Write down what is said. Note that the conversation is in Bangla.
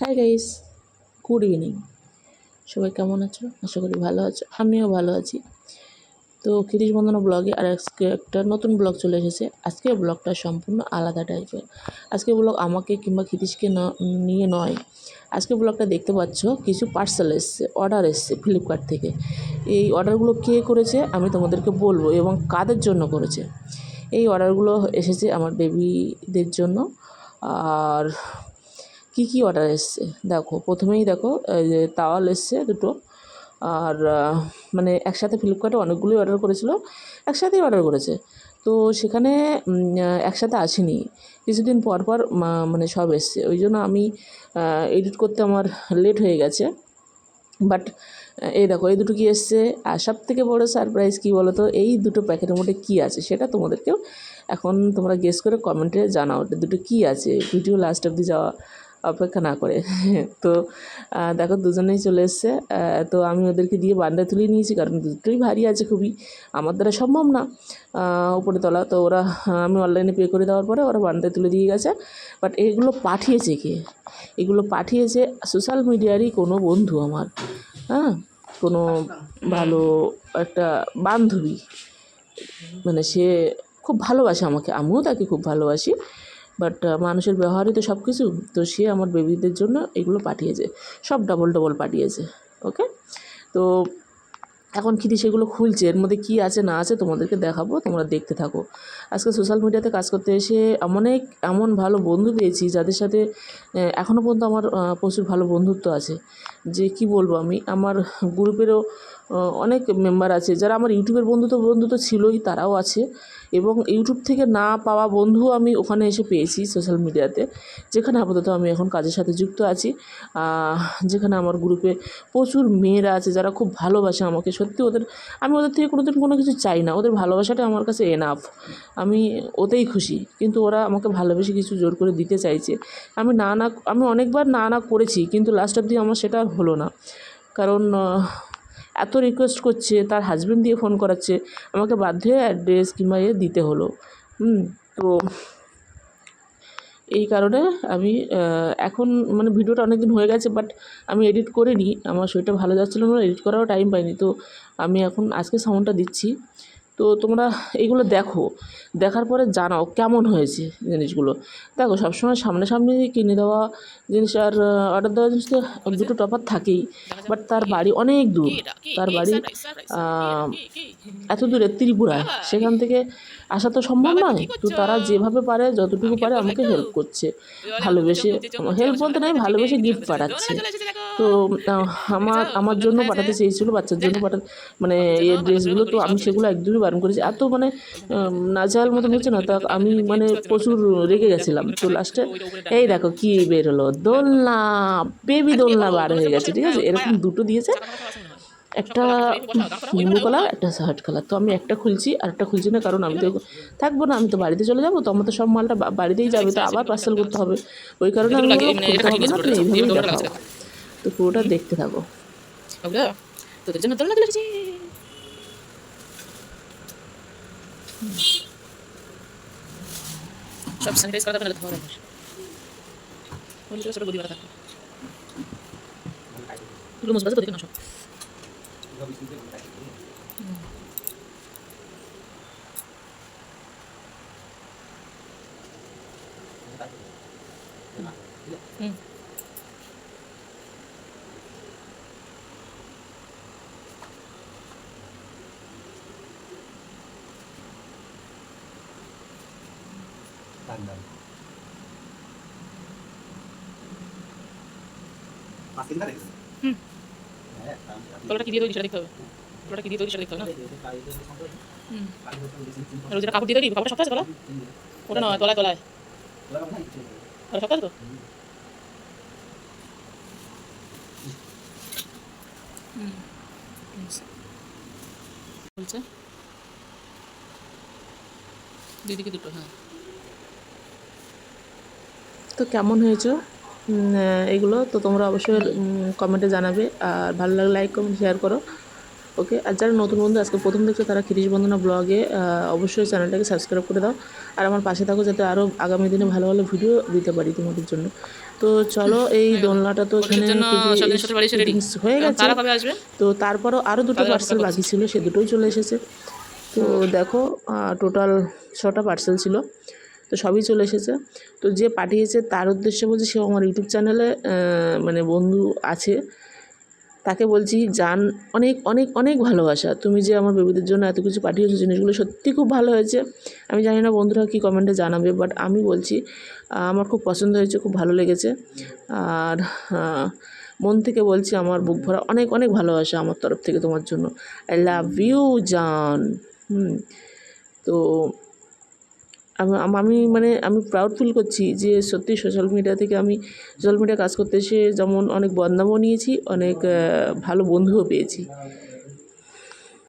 হাই গাইস গুড ইভিনিং সবাই কেমন আছো? আশা করি ভালো আছো। আমিও ভালো আছি। তো কিরিশ বন্ধন ব্লগে আর আজকে একটা নতুন ব্লগ চলে এসেছে। আজকে ব্লগটা সম্পূর্ণ আলাদা টাইপের আজকে ব্লগ আমাকে কিংবা কিরিশকে ন- নিয়ে নয়। আজকে ব্লগটা দেখতে পাচ্ছ, কিছু পার্সেল এসছে অর্ডার এসছে ফ্লিপকার্ট থেকে। এই অর্ডারগুলো কে করেছে আমি তোমাদেরকে বলব এবং কাদের জন্য করেছে। এই অর্ডারগুলো এসেছে আমার বেবিদের জন্য। আর কী কী অর্ডার এসছে? দেখো, প্রথমেই দেখো তাওয়াল এসছে দুটো। আর মানে একসাথে ফ্লিপকার্টে অনেকগুলোই অর্ডার করেছিল, একসাথেই অর্ডার করেছে। তো সেখানে একসাথে আসেনি। কিছুদিন পর পর মানে সব এসছে। ওই জন্য আমি এডিট করতে আমার লেট হয়ে গেছে। বাট এই দেখো, এই দুটো কি এসছে? আর সব থেকে বড় সারপ্রাইজ কী বলো তো এই দুটো প্যাকেটের মধ্যে কী আছে সেটা তোমাদেরকেও এখন তোমরা গেস করে কমেন্টে জানাও দুটো কী আছে। ভিডিও লাস্ট অবধি যাওয়া অপেক্ষা না করে। তো দেখো দুজনেই চলে এসছে। তো আমি ওদেরকে দিয়ে বান্ডা তুলে নিয়েছি কারণ দুটোই ভারী আছে খুবই। আমার দ্বারা সম্ভব না উপরে তোলা। তো ওরা আমি অনলাইনে পে করে দেওয়ার পরে ওরা বান্ডা তুলে দিয়ে গেছে। বাট এগুলো পাঠিয়েছে কে? এগুলো পাঠিয়েছে সোশ্যাল মিডিয়ারই কোনো বন্ধু আমার। হ্যাঁ কোনো ভালো একটা বান্ধবী। মানে সে খুব ভালোবাসে আমাকে। আমিও তাকে খুব ভালোবাসি। বাট মানুষের ব্যবহারই তো সব কিছু তো সে আমার বেবিদের জন্য এগুলো পাঠিয়েছে। সব ডবল ডবল পাঠিয়েছে ওকে তো এখন কিটি সেগুলো খুলছে, এর মধ্যে কী আছে না আছে তোমাদেরকে দেখাবো, তোমরা দেখতে থাকো। আজকে সোশ্যাল মিডিয়াতে কাজ করতে এসে অনেক এমন ভালো বন্ধু পেয়েছি যাদের সাথে এখনও পর্যন্ত আমার প্রচুর ভালো বন্ধুত্ব আছে। যে কি বলব আমি, আমার গ্রুপেরও অনেক মেম্বার আছে, যারা আমার ইউটিউবের বন্ধু তো বন্ধু তো ছিলই তারাও আছে। এবং ইউটিউব থেকে না পাওয়া বন্ধুও আমি ওখানে এসে পেয়েছি সোশ্যাল মিডিয়াতে যেখানে আপাতত আমি এখন কাজের সাথে যুক্ত আছি। যেখানে আমার গ্রুপে প্রচুর মেয়েরা আছে যারা খুব ভালোবাসে আমাকে সত্যি ওদের, আমি ওদের থেকে কোনোদিন কোনো কিছু চাই না। ওদের ভালোবাসাটা আমার কাছে এনাফ আমি ওতেই খুশি। কিন্তু ওরা আমাকে ভালোবেসে কিছু জোর করে দিতে চাইছে। আমি না না, আমি অনেকবার না না করেছি, কিন্তু লাস্ট অবধি আমার সেটা আর হলো না। কারণ এত রিকোয়েস্ট করছে, তার হাজবেন্ড দিয়ে ফোন করাচ্ছে, আমাকে বাধ্য হয়ে অ্যাড্রেস কিংবা ইয়ে দিতে হলো। তো এই কারণে আমি এখন মানে ভিডিওটা অনেক দিন হয়ে গেছে বাট আমি এডিট করিনি। আমার শরীরটা ভালো যাচ্ছিল না এডিট করারও টাইম পাইনি। তো আমি এখন আজকে সাউন্ডটা দিচ্ছি। তো তোমরা এইগুলো দেখো। দেখার পরে জানাও কেমন হয়েছে জিনিসগুলো। দেখো, সবসময় সামনাসামনি কিনে দেওয়া জিনিস আর অর্ডার দেওয়া জিনিস তো দুটো টপার থাকেই। বাট তার বাড়ি অনেক দূর। তার বাড়ি এত দূরে ত্রিপুরায়। সেখান থেকে আসা তো সম্ভব নয়। তো তারা যেভাবে পারে যতটুকু পারে আমাকে হেল্প করছে। ভালোবেসে হেল্প বলতে নাই ভালোবেসে গিফট পাঠাচ্ছে। তো আমার আমার জন্য পাঠাতে চেয়েছিল বাচ্চার জন্য পাঠা মানে এই ড্রেসগুলো তো আমি সেগুলো একদমই বারণ করেছি। এত মানে নাজাল মতন হচ্ছে না তা আমি মানে প্রচুর রেগে গেছিলাম। তো লাস্টে এই দেখো। কি বেরোলো দোলনা বেবি দোলনা বার হয়ে গেছে ঠিক আছে? এরকম দুটো দিয়েছে। একটা ব্লু কালার একটা শার্ট কালার তো আমি একটা খুলছি আর একটা খুলছি না কারণ আমি তো থাকব না আমি তো বাড়িতে চলে যাব তো আমার তো সব মালটা বাড়িতেই যাবে তো আবার পার্সেল করতে হবে। ওই কারণে আমি খুলতে হবে না তুমি এইভাবেই দেখাও। তো পুরোটা দেখতে থাকো। তোদের জন্য দোলনা তুলেছি। সব স্যানিটাইজ করা থাকলে রাখিস বলি ছোট বুদ্ধি করা থাকবে। এগুলো মুসবাজ তো দেখে না সব। habis itu kita ini hmm. Tandang. Masih ntar ya? Hmm. তলাটা কি দিয়ে তৈরি সেটা দেখতে হবে। তলাটা কি দিয়ে তৈরি সেটা দেখতে হবে না? হুম। আর যেটা কাপড় দিয়ে তৈরি কাপড়টা শক্ত আছে তলা ওটা নয় তলায় তলায়। আছে তো? বলছে। দুই দিকে দুটো হ্যাঁ। তো কেমন হয়েছে? এগুলো। তো তোমরা অবশ্যই কমেন্টে জানাবে। আর ভালো লাগলে লাইক কমেন্ট শেয়ার করো। ওকে আর যারা নতুন বন্ধু আজকে প্রথম দেখছ তারা খিরিশ বন্দনা ব্লগে অবশ্যই চ্যানেলটাকে সাবস্ক্রাইব করে দাও। আর আমার পাশে থাকো যাতে আরও আগামী দিনে ভালো ভালো ভিডিও দিতে পারি তোমাদের জন্য। তো চলো এই দোলনাটা তো এখানে হয়ে গেছে। তো তারপরও আরও দুটো পার্সেল বাকি ছিল সে দুটোই চলে এসেছে। তো দেখো টোটাল ছটা পার্সেল ছিল। তো সবই চলে এসেছে। তো যে পাঠিয়েছে তার উদ্দেশ্যে বলছি সে আমার ইউটিউব চ্যানেলে মানে বন্ধু আছে। তাকে বলছি, জান, অনেক অনেক অনেক ভালোবাসা। তুমি যে আমার বেবিদের জন্য এত কিছু পাঠিয়েছো, জিনিসগুলো সত্যি খুব ভালো হয়েছে। আমি জানি না বন্ধুরা কী কমেন্টে জানাবে বাট আমি বলছি আমার খুব পছন্দ হয়েছে, খুব ভালো লেগেছে। আর মন থেকে বলছি, আমার বুক ভরা অনেক অনেক ভালোবাসা আমার তরফ থেকে তোমার জন্য। আই লাভ ইউ জান। হুম, তো আমি মানে আমি প্রাউড ফিল করছি যে সত্যি সোশ্যাল মিডিয়া থেকে আমি সোশ্যাল মিডিয়া কাজ করতে এসে যেমন অনেক বদনামও নিয়েছি, অনেক ভালো বন্ধুও পেয়েছি।